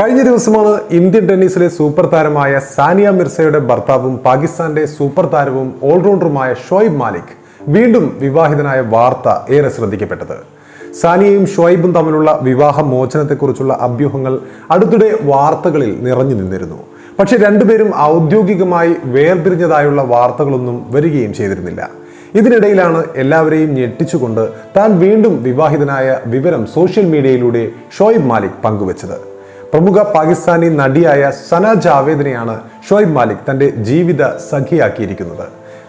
കഴിഞ്ഞ ദിവസമാണ് Indian ടെന്നീസിലെ super താരമായ സാനിയ മിർസയുടെ ഭർത്താവും പാകിസ്ഥാന്റെ സൂപ്പർ താരവും ഓൾറൗണ്ടറുമായ ഷോയിബ് മാലിക് വീണ്ടും വിവാഹിതനായ വാർത്ത ഏറെ ശ്രദ്ധിക്കപ്പെട്ടത്. സാനിയയും ഷോയിബും തമ്മിലുള്ള വിവാഹ മോചനത്തെക്കുറിച്ചുള്ള അഭ്യൂഹങ്ങൾ അടുത്തിടെ വാർത്തകളിൽ നിറഞ്ഞു നിന്നിരുന്നു. പക്ഷെ രണ്ടുപേരും ഔദ്യോഗികമായി വേർപിരിഞ്ഞതായുള്ള വാർത്തകളൊന്നും വരികയും ചെയ്തിരുന്നില്ല. ഇതിനിടയിലാണ് എല്ലാവരെയും ഞെട്ടിച്ചുകൊണ്ട് താൻ വീണ്ടും വിവാഹിതനായ വിവരം സോഷ്യൽ മീഡിയയിലൂടെ ഷോയിബ് മാലിക് പങ്കുവച്ചത്. പ്രമുഖ പാകിസ്ഥാനി നടിയായ സന ജാവേദിനെയാണ് ഷോയിബ് മാലിക് തന്റെ ജീവിത സഖിയാക്കിയിരിക്കുന്നത്.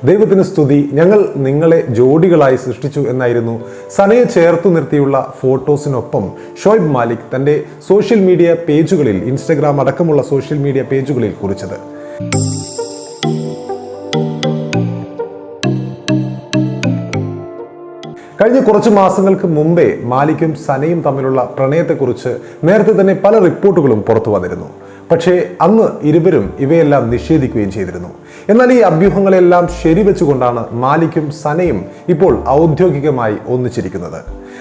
ദൈവത്തിന് സ്തുതി. ഞങ്ങൾ നിങ്ങളെ ജോഡികളായി സൃഷ്ടിച്ചു എന്നായിരുന്നു സനയെ ചേർത്തു നിർത്തിയുള്ള ഫോട്ടോസിനൊപ്പം ഷോയിബ് മാലിക് തന്റെ സോഷ്യൽ മീഡിയ പേജുകളിൽ ഇൻസ്റ്റഗ്രാം അടക്കമുള്ള സോഷ്യൽ മീഡിയ പേജുകളിൽ കുറിച്ചത്. കഴിഞ്ഞ കുറച്ച് മാസങ്ങൾക്ക് മുമ്പേ മാലിക്കും സനയും തമ്മിലുള്ള പ്രണയത്തെക്കുറിച്ച് നേരത്തെ തന്നെ പല റിപ്പോർട്ടുകളും പുറത്തു വന്നിരുന്നു. പക്ഷേ അന്ന് ഇരുവരും ഇവയെല്ലാം നിഷേധിക്കുകയും ചെയ്തിരുന്നു. എന്നാൽ ഈ അഭ്യൂഹങ്ങളെല്ലാം ശരിവെച്ചുകൊണ്ടാണ് മാലിക്കും സനയും ഇപ്പോൾ ഔദ്യോഗികമായി ഒന്നിച്ചിരിക്കുന്നത്.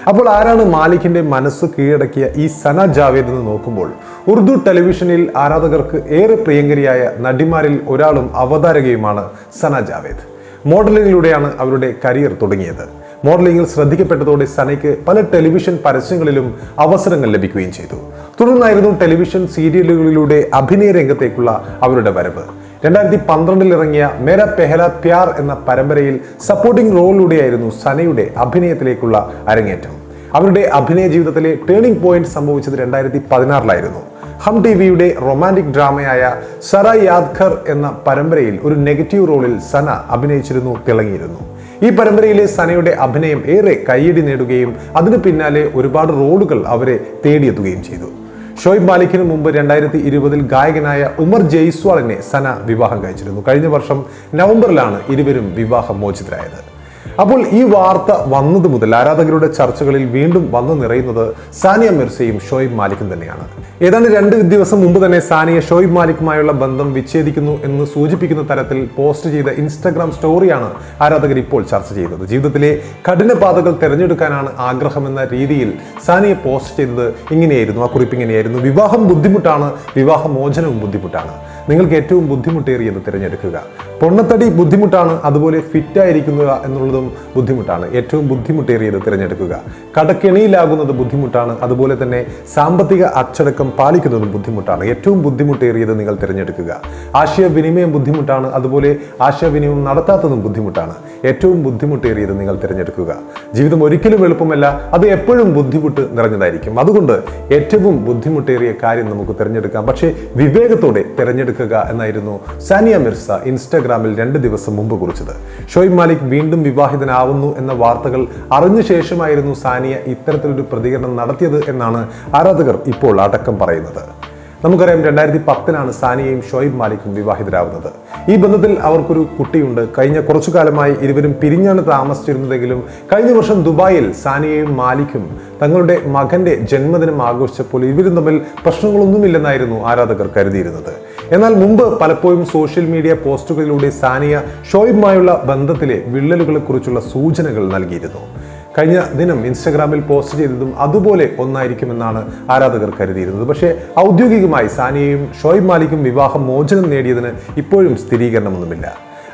അപ്പോൾ ആരാണ് മാലിക്കിന്റെ മനസ്സ് കീഴടക്കിയ ഈ സന ജാവേദ് എന്ന് നോക്കുമ്പോൾ ഉറുദു ടെലിവിഷനിൽ ആരാധകർക്ക് ഏറെ പ്രിയങ്കരിയായ നടിമാരിൽ ഒരാളും അവതാരകയുമാണ് സന ജാവേദ്. മോഡലിങ്ങിലൂടെയാണ് അവരുടെ കരിയർ തുടങ്ങിയത്. മോഡലിംഗിൽ ശ്രദ്ധിക്കപ്പെട്ടതോടെ സനയ്ക്ക് പല ടെലിവിഷൻ പരസ്യങ്ങളിലും അവസരങ്ങൾ ലഭിക്കുകയും ചെയ്തു. തുടർന്നായിരുന്നു ടെലിവിഷൻ സീരിയലുകളിലൂടെ അഭിനയ രംഗത്തേക്കുള്ള അവരുടെ വരവ്. രണ്ടായിരത്തി പന്ത്രണ്ടിൽ ഇറങ്ങിയ മേര പെഹല പ്യാർ എന്ന പരമ്പരയിൽ സപ്പോർട്ടിംഗ് റോളിലൂടെയായിരുന്നു സനയുടെ അഭിനയത്തിലേക്കുള്ള അരങ്ങേറ്റം. അവരുടെ അഭിനയ ജീവിതത്തിലെ ടേണിംഗ് പോയിന്റ് സംഭവിച്ചത് രണ്ടായിരത്തി പതിനാറിലായിരുന്നു ഹം ടി വിയുടെ റൊമാന്റിക് ഡ്രാമയായ സറ യാദ്ഖർ എന്ന പരമ്പരയിൽ ഒരു നെഗറ്റീവ് റോളിൽ സന അഭിനയിച്ചിരുന്നു തിളങ്ങിയിരുന്നു. ഈ പരമ്പരയിലെ സനയുടെ അഭിനയം ഏറെ കയ്യടി നേടുകയും അതിനു പിന്നാലെ ഒരുപാട് റോളുകൾ അവരെ തേടിയെത്തുകയും ചെയ്തു. ഷോയിബ് മാലിക്കിന് മുമ്പ് രണ്ടായിരത്തി ഇരുപതിൽ ഗായകനായ ഉമർ ജയ്സ്വാളിനെ സന വിവാഹം കഴിച്ചിരുന്നു. കഴിഞ്ഞ വർഷം നവംബറിലാണ് ഇരുവരും വിവാഹം മോചിതരായത് അപ്പോൾ ഈ വാർത്ത വന്നത് മുതൽ ആരാധകരുടെ ചർച്ചകളിൽ വീണ്ടും വന്നു നിറയുന്നത് സാനിയ മിർസയും ഷോയിബ് മാലിക്കും തന്നെയാണ്. ഏതാണ്ട് രണ്ട് ദിവസം മുമ്പ് തന്നെ സാനിയ ഷോയിബ് മാലിക്കുമായുള്ള ബന്ധം വിച്ഛേദിക്കുന്നു എന്ന് സൂചിപ്പിക്കുന്ന തരത്തിൽ പോസ്റ്റ് ചെയ്ത ഇൻസ്റ്റഗ്രാം സ്റ്റോറിയാണ് ആരാധകർ ഇപ്പോൾ ചർച്ച ചെയ്തത്. ജീവിതത്തിലെ കഠിനപാതകൾ തിരഞ്ഞെടുക്കാനാണ് ആഗ്രഹമെന്ന രീതിയിൽ സാനിയ പോസ്റ്റ് ചെയ്തത് ഇങ്ങനെയായിരുന്നു. ആ കുറിപ്പ് ഇങ്ങനെയായിരുന്നു. വിവാഹം ബുദ്ധിമുട്ടാണ് വിവാഹമോചനവും ബുദ്ധിമുട്ടാണ്. നിങ്ങൾക്ക് ഏറ്റവും ബുദ്ധിമുട്ടേറിയത് തിരഞ്ഞെടുക്കുക. പൊണ്ണത്തടി ബുദ്ധിമുട്ടാണ് അതുപോലെ ഫിറ്റ് ആയിരിക്കുക എന്നുള്ളതും ബുദ്ധിമുട്ടാണ്. ഏറ്റവും ബുദ്ധിമുട്ടേറിയത് തിരഞ്ഞെടുക്കുക. കടക്കെണിയിലാകുന്നത് ബുദ്ധിമുട്ടാണ് അതുപോലെ തന്നെ സാമ്പത്തിക അച്ചടക്കം പാലിക്കുന്നതും ബുദ്ധിമുട്ടാണ്. ഏറ്റവും ബുദ്ധിമുട്ടേറിയത് നിങ്ങൾ തിരഞ്ഞെടുക്കുക. ആശയവിനിമയം ബുദ്ധിമുട്ടാണ് അതുപോലെ ആശയവിനിമയം നടത്താത്തതും ബുദ്ധിമുട്ടാണ്. ഏറ്റവും ബുദ്ധിമുട്ടേറിയത് നിങ്ങൾ തിരഞ്ഞെടുക്കുക. ജീവിതം ഒരിക്കലും എളുപ്പമല്ല അത് എപ്പോഴും ബുദ്ധിമുട്ട് നിറഞ്ഞതായിരിക്കും. അതുകൊണ്ട് ഏറ്റവും ബുദ്ധിമുട്ടേറിയ കാര്യം നമുക്ക് തിരഞ്ഞെടുക്കാം. പക്ഷേ വിവേകത്തോടെ തിരഞ്ഞെടുക്കുക എന്നായിരുന്നു സാനിയ മിർസ ഇൻസ്റ്റാഗ്രാമിൽ രണ്ട് ദിവസം മുമ്പ് കുറിച്ചത്. ഷോയിബ് മാലിക് വീണ്ടും വിവാഹിതനാവുന്നു എന്ന വാർത്തകൾ അറിഞ്ഞ ശേഷമായിരുന്നു സാനിയ ഇത്തരത്തിലൊരു പ്രതികരണം നടത്തിയത് എന്നാണ് ആരാധകർ ഇപ്പോൾ അടക്കം പറയുന്നത്. നമുക്കറിയാം രണ്ടായിരത്തി പത്തിലാണ് സാനിയയും ഷോയിബ് മാലിക്കും വിവാഹിതരാവുന്നത്. ഈ ബന്ധത്തിൽ അവർക്കൊരു കുട്ടിയുണ്ട്. കഴിഞ്ഞ കുറച്ചു കാലമായി ഇരുവരും പിരിഞ്ഞാണ് താമസിച്ചിരുന്നതെങ്കിലും കഴിഞ്ഞ വർഷം ദുബായിൽ സാനിയയും മാലിക്കും തങ്ങളുടെ മകന്റെ ജന്മദിനം ആഘോഷിച്ചപ്പോൾ ഇരുവരും തമ്മിൽ പ്രശ്നങ്ങളൊന്നുമില്ലെന്നായിരുന്നു ആരാധകർ കരുതിയിരുന്നത്. എന്നാൽ മുമ്പ് പലപ്പോഴും സോഷ്യൽ മീഡിയ പോസ്റ്റുകളിലൂടെ സാനിയ ഷോയിബുമായുള്ള ബന്ധത്തിലെ വിള്ളലുകളെക്കുറിച്ചുള്ള സൂചനകൾ നൽകിയിരുന്നു. കഴിഞ്ഞ ദിനം ഇൻസ്റ്റഗ്രാമിൽ പോസ്റ്റ് ചെയ്തതും അതുപോലെ ഒന്നായിരിക്കുമെന്നാണ് ആരാധകർ കരുതിയിരുന്നത്. പക്ഷേ ഔദ്യോഗികമായി സാനിയയും ഷോയിബ് മാലിക്കും വിവാഹ മോചനം നേടിയതിന് ഇപ്പോഴും സ്ഥിരീകരണമൊന്നുമില്ല.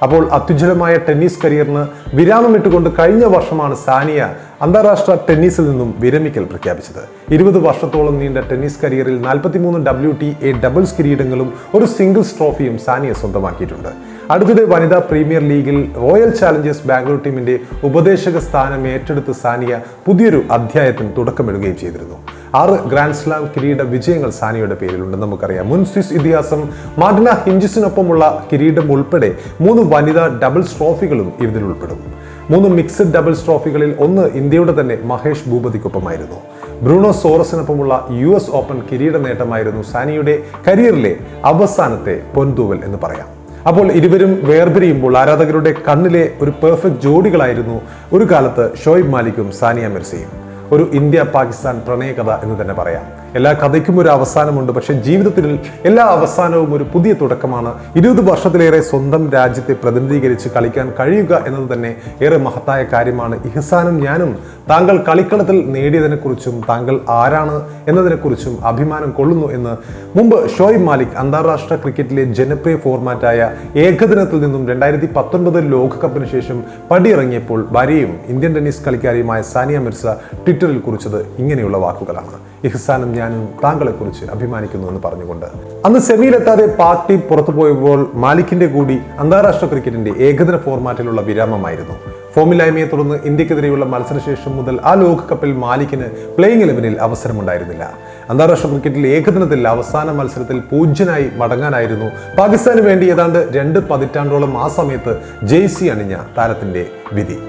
അപ്പോൾ അത്യുജ്വലമായ ടെന്നീസ് കരിയറിന് വിരാമമിട്ടുകൊണ്ട് കഴിഞ്ഞ വർഷമാണ് സാനിയ അന്താരാഷ്ട്ര ടെന്നീസിൽ നിന്നും വിരമിക്കൽ പ്രഖ്യാപിച്ചത്. ഇരുപത് വർഷത്തോളം നീണ്ട ടെന്നീസ് കരിയറിൽ നാൽപ്പത്തിമൂന്ന് ഡബ്ല്യു ടി എ ഡബിൾസ് കിരീടങ്ങളും ഒരു സിംഗിൾസ് ട്രോഫിയും സാനിയ സ്വന്തമാക്കിയിട്ടുണ്ട്. അടുത്തിടെ വനിതാ പ്രീമിയർ ലീഗിൽ റോയൽ ചാലഞ്ചേഴ്സ് ബാംഗ്ലൂർ ടീമിന്റെ ഉപദേശക സ്ഥാനം ഏറ്റെടുത്ത് സാനിയ പുതിയൊരു അധ്യായത്തിന് തുടക്കമിടുകയും ചെയ്തിരുന്നു. ആറ് ഗ്രാൻഡ് സ്ലാം കിരീട വിജയങ്ങൾ സാനിയുടെ പേരിലുണ്ട്. നമുക്കറിയാം. മുൻ സ്വിസ് ഇതിഹാസം മാർട്ടിന ഹിഞ്ചിസിനൊപ്പമുള്ള കിരീടം ഉൾപ്പെടെ മൂന്ന് വനിതാ ഡബിൾസ് ട്രോഫികളും ഇതിൽ ഉൾപ്പെടും. മൂന്ന് മിക്സഡ് ഡബിൾസ് ട്രോഫികളിൽ ഒന്ന് ഇന്ത്യയുടെ തന്നെ മഹേഷ് ഭൂപതിക്കൊപ്പമായിരുന്നു. ബ്രൂണോ സോറസിനൊപ്പമുള്ള യു എസ് ഓപ്പൺ കിരീട നേട്ടമായിരുന്നു സാനിയുടെ കരിയറിലെ അവസാനത്തെ പൊൻതൂവൽ എന്ന് പറയാം. അപ്പോൾ ഇരുവരും വേർപിരിയുമ്പോൾ ആരാധകരുടെ കണ്ണിലെ ഒരു പെർഫെക്റ്റ് ജോഡികളായിരുന്നു ഒരു കാലത്ത് ഷോയിബ് മാലിക്കും സാനിയ മിർസയും. ഒരു ഇന്ത്യ പാകിസ്ഥാൻ പ്രണയകഥ എന്ന് തന്നെ പറയാം. എല്ലാ കഥയ്ക്കും ഒരു അവസാനമുണ്ട്. പക്ഷെ ജീവിതത്തിൽ എല്ലാ അവസാനവും ഒരു പുതിയ തുടക്കമാണ്. ഇരുപത് വർഷത്തിലേറെ സ്വന്തം രാജ്യത്തെ പ്രതിനിധീകരിച്ച് കളിക്കാൻ കഴിയുക എന്നത് തന്നെ ഏറെ മഹത്തായ കാര്യമാണ്. ഇഹ്സാനും ഞാനും താങ്കൾ കളിക്കളത്തിൽ നേടിയതിനെക്കുറിച്ചും താങ്കൾ ആരാണ് എന്നതിനെക്കുറിച്ചും അഭിമാനം കൊള്ളുന്നു എന്ന് മുമ്പ് ഷോയിബ് മാലിക് അന്താരാഷ്ട്ര ക്രിക്കറ്റിലെ ജനപ്രിയ ഫോർമാറ്റായ ഏകദിനത്തിൽ നിന്നും രണ്ടായിരത്തി പത്തൊൻപത് ലോകകപ്പിന് ശേഷം പടിയിറങ്ങിയപ്പോൾ ഭാര്യയും ഇന്ത്യൻ ടെന്നീസ് കളിക്കാരിയുമായ സാനിയ മിർസ ട്വിറ്ററിൽ കുറിച്ചത് ഇങ്ങനെയുള്ള വാക്കുകളാണ്. ഇഹ്സാനും ഞാനും താങ്കളെക്കുറിച്ച് അഭിമാനിക്കുന്നു എന്ന് പറഞ്ഞുകൊണ്ട്. അന്ന് സെമിയിലെത്താതെ പാർട്ടി പുറത്തു പോയപ്പോൾ മാലിക്കിന്റെ കൂടി അന്താരാഷ്ട്ര ക്രിക്കറ്റിന്റെ ഏകദിന ഫോർമാറ്റിലുള്ള വിരാമമായിരുന്നു. ഫോമില്ലായ്മയെ തുടർന്ന് ഇന്ത്യക്കെതിരെയുള്ള മത്സരശേഷം മുതൽ ആ ലോകകപ്പിൽ മാലിക്കിന് പ്ലേയിങ് ഇലവനിൽ അവസരമുണ്ടായിരുന്നില്ല. അന്താരാഷ്ട്ര ക്രിക്കറ്റിൽ ഏകദിനത്തിൽ അവസാന മത്സരത്തിൽ പൂജ്യനായി മടങ്ങാനായിരുന്നു പാകിസ്ഥാന് വേണ്ടി ഏതാണ്ട് രണ്ട് പതിറ്റാണ്ടോളം ആ സമയത്ത് ജെയ്സി അണിഞ്ഞ താരത്തിന്റെ വിധി.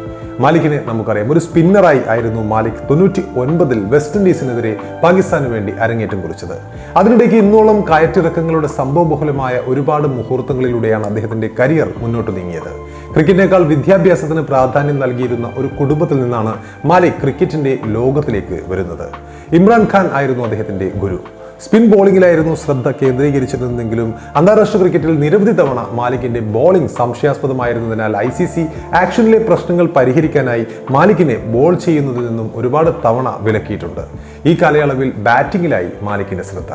മാലിക്കിനെ നമുക്കറിയാം. ഒരു സ്പിന്നറായി ആയിരുന്നു മാലിക് തൊണ്ണൂറ്റി ഒൻപതിൽ വെസ്റ്റ് ഇൻഡീസിനെതിരെ പാകിസ്ഥാന് വേണ്ടി അരങ്ങേറ്റം കുറിച്ചത്. അതിനിടയ്ക്ക് ഇന്നോളം കയറ്റിറക്കങ്ങളുടെ സംഭവബഹുലമായ ഒരുപാട് മുഹൂർത്തങ്ങളിലൂടെയാണ് അദ്ദേഹത്തിന്റെ കരിയർ മുന്നോട്ട് നീങ്ങിയത്. ക്രിക്കറ്റിനേക്കാൾ വിദ്യാഭ്യാസത്തിന് പ്രാധാന്യം നൽകിയിരുന്ന ഒരു കുടുംബത്തിൽ നിന്നാണ് മാലിക് ക്രിക്കറ്റിന്റെ ലോകത്തിലേക്ക് വരുന്നത്. ഇമ്രാൻഖാൻ ആയിരുന്നു അദ്ദേഹത്തിന്റെ ഗുരു. സ്പിൻ ബോളിംഗിലായിരുന്നു ശ്രദ്ധ കേന്ദ്രീകരിച്ചിരുന്നെങ്കിലും അന്താരാഷ്ട്ര ക്രിക്കറ്റിൽ നിരവധി തവണ മാലിക്കിന്റെ ബോളിംഗ് സംശയാസ്പദമായിരുന്നതിനാൽ ഐ സി സി ആക്ഷനിലെ പ്രശ്നങ്ങൾ പരിഹരിക്കാനായി മാലിക്കിനെ ബോൾ ചെയ്യുന്നതിൽ നിന്നും ഒരുപാട് തവണ വിലക്കിയിട്ടുണ്ട്. ഈ കാലയളവിൽ ബാറ്റിംഗിലായി മാലിക്കിന്റെ ശ്രദ്ധ.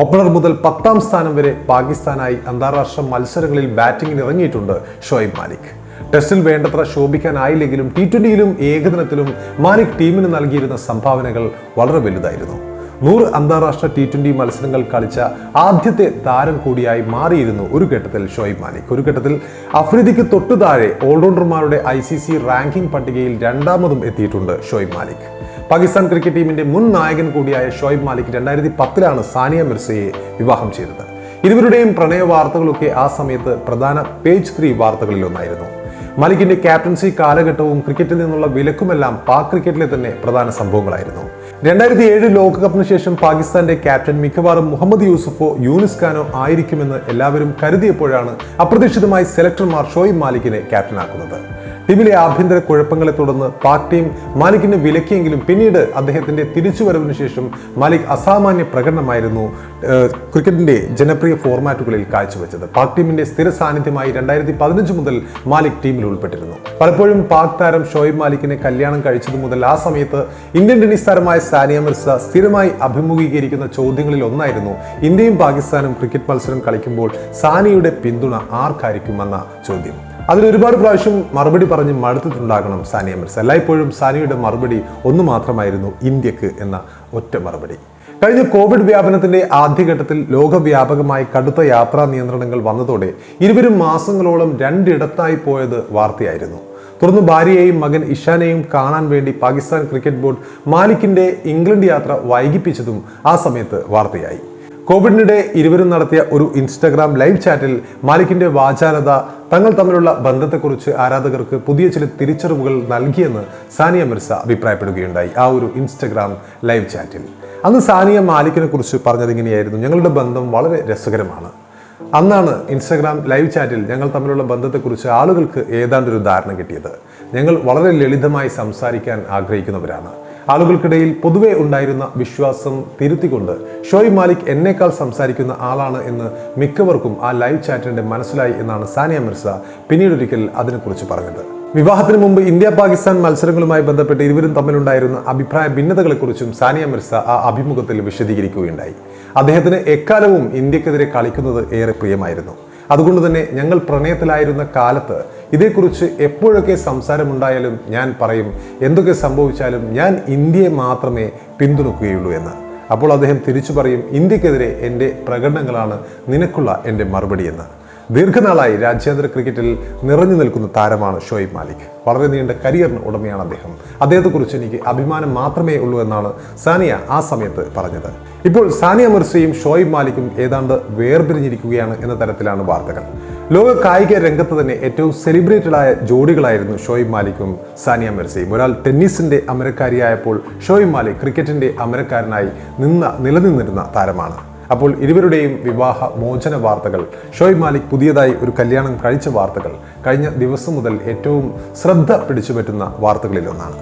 ഓപ്പണർ മുതൽ പത്താം സ്ഥാനം വരെ പാകിസ്ഥാനായി അന്താരാഷ്ട്ര മത്സരങ്ങളിൽ ബാറ്റിംഗിന് ഇറങ്ങിയിട്ടുണ്ട് ഷോയിബ് മാലിക്. ടെസ്റ്റിൽ വേണ്ടത്ര ശോഭിക്കാനായില്ലെങ്കിലും ടി ട്വന്റിയിലും ഏകദിനത്തിലും മാലിക് ടീമിന് നൽകിയിരുന്ന സംഭാവനകൾ വളരെ വലുതായിരുന്നു. നൂറ് അന്താരാഷ്ട്ര ടി ട്വന്റി മത്സരങ്ങൾ കളിച്ച ആദ്യത്തെ താരം കൂടിയായി മാറിയിരുന്നു ഒരു ഘട്ടത്തിൽ ഷോയിബ് മാലിക്. ഒരു ഘട്ടത്തിൽ അഫ്രീദിക്ക് തൊട്ടു താഴെ ഓൾറൗണ്ടർമാരുടെ ഐ സി സി റാങ്കിംഗ് പട്ടികയിൽ രണ്ടാമതും എത്തിയിട്ടുണ്ട് ഷോയിബ് മാലിക്. പാകിസ്ഥാൻ ക്രിക്കറ്റ് ടീമിന്റെ മുൻ നായകൻ കൂടിയായ ഷോയിബ് മാലിക് രണ്ടായിരത്തി പത്തിലാണ് സാനിയ മിർസയെ വിവാഹം ചെയ്തത്. ഇരുവരുടെയും പ്രണയ വാർത്തകളൊക്കെ ആ സമയത്ത് പ്രധാന പേജ് ത്രീ വാർത്തകളിലൊന്നായിരുന്നു മലിക്കിന്റെ ക്യാപ്റ്റൻസി കാലഘട്ടവും ക്രിക്കറ്റിൽ നിന്നുള്ള വിലക്കുമെല്ലാം പാക് ക്രിക്കറ്റിലെ തന്നെ പ്രധാന സംഭവങ്ങളായിരുന്നു. രണ്ടായിരത്തി ഏഴ് ലോകകപ്പിന് ശേഷം പാകിസ്ഥാന്റെ ക്യാപ്റ്റൻ മിക്കവാറും മുഹമ്മദ് യൂസുഫോ യൂനിസ് ഖാനോ ആയിരിക്കുമെന്ന് എല്ലാവരും കരുതിയപ്പോഴാണ് അപ്രതീക്ഷിതമായി സെലക്ടർമാർ ഷോയിബ് മാലിക്കിനെ ക്യാപ്റ്റനാക്കുന്നത്. ടീമിലെ ആഭ്യന്തര കുഴപ്പങ്ങളെ തുടർന്ന് പാക് ടീം മാലിക്കിനെ വിലക്കിയെങ്കിലും പിന്നീട് അദ്ദേഹത്തിന്റെ തിരിച്ചുവരവിന് ശേഷം മാലിക് അസാമാന്യ പ്രകടനമായിരുന്നു ക്രിക്കറ്റിന്റെ ജനപ്രിയ ഫോർമാറ്റുകളിൽ കാഴ്ചവെച്ചത്. പാക് ടീമിന്റെ സ്ഥിര സാന്നിധ്യമായി രണ്ടായിരത്തി പതിനഞ്ച് മുതൽ മാലിക് ടീമിൽ ഉൾപ്പെട്ടിരുന്നു. പലപ്പോഴും പാക് താരം ഷോയിബ് മാലിക്കിനെ കല്യാണം കഴിച്ചതു മുതൽ ആ സമയത്ത് ഇന്ത്യൻ ടെന്നീസ് താരമായ സാനിയ മിർസ സ്ഥിരമായി അഭിമുഖീകരിക്കുന്ന ചോദ്യങ്ങളിൽ ഒന്നായിരുന്നു ഇന്ത്യയും പാകിസ്ഥാനും ക്രിക്കറ്റ് മത്സരം കളിക്കുമ്പോൾ സാനിയുടെ പിന്തുണ ആർക്കായിരിക്കുമെന്ന ചോദ്യം. അതിന് ഒരുപാട് പ്രാവശ്യം മറുപടി പറഞ്ഞ് മടുത്തിട്ടുണ്ടാകണം സാനിയ മിർസ എല്ലായ്പ്പോഴും സാനിയുടെ മറുപടി ഒന്ന് മാത്രമായിരുന്നു ഇന്ത്യയ്ക്ക് എന്ന ഒറ്റ മറുപടി. കഴിഞ്ഞ കോവിഡ് വ്യാപനത്തിന്റെ ആദ്യഘട്ടത്തിൽ ലോകവ്യാപകമായി കടുത്ത യാത്രാ നിയന്ത്രണങ്ങൾ വന്നതോടെ ഇരുവരും മാസങ്ങളോളം രണ്ടിടത്തായി പോയത് വാർത്തയായിരുന്നു. തുടർന്ന് ഭാര്യയെയും മകൻ ഇഷാനെയും കാണാൻ വേണ്ടി പാകിസ്ഥാൻ ക്രിക്കറ്റ് ബോർഡ് മാലിക്കിന്റെ ഇംഗ്ലണ്ട് യാത്ര വൈകിപ്പിച്ചതും ആ സമയത്ത് വാർത്തയായി. കോവിഡിനിടെ ഇരുവരും നടത്തിയ ഒരു ഇൻസ്റ്റാഗ്രാം ലൈവ് ചാറ്റിൽ മാലിക്കിന്റെ വാചാലത തങ്ങൾ തമ്മിലുള്ള ബന്ധത്തെക്കുറിച്ച് ആരാധകർക്ക് പുതിയ ചില തിരിച്ചറിവുകൾ നൽകിയെന്ന് സാനിയ മിർസ അഭിപ്രായപ്പെടുകയുണ്ടായി ആ ഒരു ഇൻസ്റ്റഗ്രാം ലൈവ് ചാറ്റിൽ. അന്ന് സാനിയ മാലിക്കിനെ കുറിച്ച് പറഞ്ഞത് ഇങ്ങനെയായിരുന്നു ഞങ്ങളുടെ ബന്ധം വളരെ രസകരമാണ്. അന്നാണ് ഇൻസ്റ്റഗ്രാം ലൈവ് ചാറ്റിൽ ഞങ്ങൾ തമ്മിലുള്ള ബന്ധത്തെക്കുറിച്ച് ആളുകൾക്ക് ഏതാണ്ടൊരു ധാരണ കിട്ടിയത്. ഞങ്ങൾ വളരെ ലളിതമായി സംസാരിക്കാൻ ആഗ്രഹിക്കുന്നവരാണ്. ആളുകൾക്കിടയിൽ പൊതുവെ ഉണ്ടായിരുന്ന വിശ്വാസം തിരുത്തിക്കൊണ്ട് ഷോയ് മാലിക് എന്നേക്കാൾ സംസാരിക്കുന്ന ആളാണ് എന്ന് മിക്കവർക്കും ആ ലൈവ് ചാറ്റിന്റെ മനസ്സിലായി എന്നാണ് സാനിയ മിർസ പിന്നീടൊരിക്കൽ അതിനെക്കുറിച്ച് പറഞ്ഞത്. വിവാഹത്തിന് മുമ്പ് ഇന്ത്യ പാകിസ്ഥാൻ മത്സരങ്ങളുമായി ബന്ധപ്പെട്ട് ഇരുവരും തമ്മിലുണ്ടായിരുന്ന അഭിപ്രായ ഭിന്നതകളെക്കുറിച്ചും സാനിയ മിർസ ആ അഭിമുഖത്തിൽ വിശദീകരിക്കുകയുണ്ടായി. അദ്ദേഹത്തിന് എക്കാലവും ഇന്ത്യക്കെതിരെ കളിക്കുന്നത് ഏറെ പ്രിയമായിരുന്നു. അതുകൊണ്ട് തന്നെ ഞങ്ങൾ പ്രണയത്തിലായിരുന്ന കാലത്ത് ഇതേക്കുറിച്ച് എപ്പോഴൊക്കെ സംസാരമുണ്ടായാലും ഞാൻ പറയും എന്തൊക്കെ സംഭവിച്ചാലും ഞാൻ ഇന്ത്യയെ മാത്രമേ പിന്തുണക്കുകയുള്ളൂ എന്ന്. അപ്പോൾ അദ്ദേഹം തിരിച്ചു പറയും ഇന്ത്യക്കെതിരെ എന്റെ പ്രകടനങ്ങളാണ് നിനക്കുള്ള എന്റെ മറുപടി എന്ന്. ദീർഘനാളായി രാജ്യാന്തര ക്രിക്കറ്റിൽ നിറഞ്ഞു നിൽക്കുന്ന താരമാണ് ഷോയിബ് മാലിക്. വളരെ നീണ്ട കരിയറിന് ഉടമയാണ് അദ്ദേഹം. അദ്ദേഹത്തെക്കുറിച്ച് എനിക്ക് അഭിമാനം മാത്രമേ ഉള്ളൂ എന്നാണ് സാനിയ ആ സമയത്ത് പറഞ്ഞത്. ഇപ്പോൾ സാനിയ മിർസയും ഷോയിബ് മാലിക്കും ഏതാണ്ട് വേർപിരിഞ്ഞിരിക്കുകയാണ് എന്ന തരത്തിലാണ് വാർത്തകൾ. ലോക കായിക രംഗത്ത് തന്നെ ഏറ്റവും സെലിബ്രേറ്റഡ് ആയ ജോഡികളായിരുന്നു ഷോയിബ് മാലിക്കും സാനിയ മിർസയും. ഒരാൾ ടെന്നീസിന്റെ അമരക്കാരിയായപ്പോൾ ഷോയിബ് മാലിക് ക്രിക്കറ്റിന്റെ അമരക്കാരനായി നിന്ന നിലനിന്നിരുന്ന താരമാണ്. അപ്പോൾ ഇരുവരുടെയും വിവാഹ മോചന വാർത്തകൾ. ഷോയ് മാലിക് പുതിയതായി ഒരു കല്യാണം കഴിച്ച വാർത്തകൾ കഴിഞ്ഞ ദിവസം മുതൽ ഏറ്റവും ശ്രദ്ധ പിടിച്ചുപറ്റുന്ന വാർത്തകളിലൊന്നാണ്.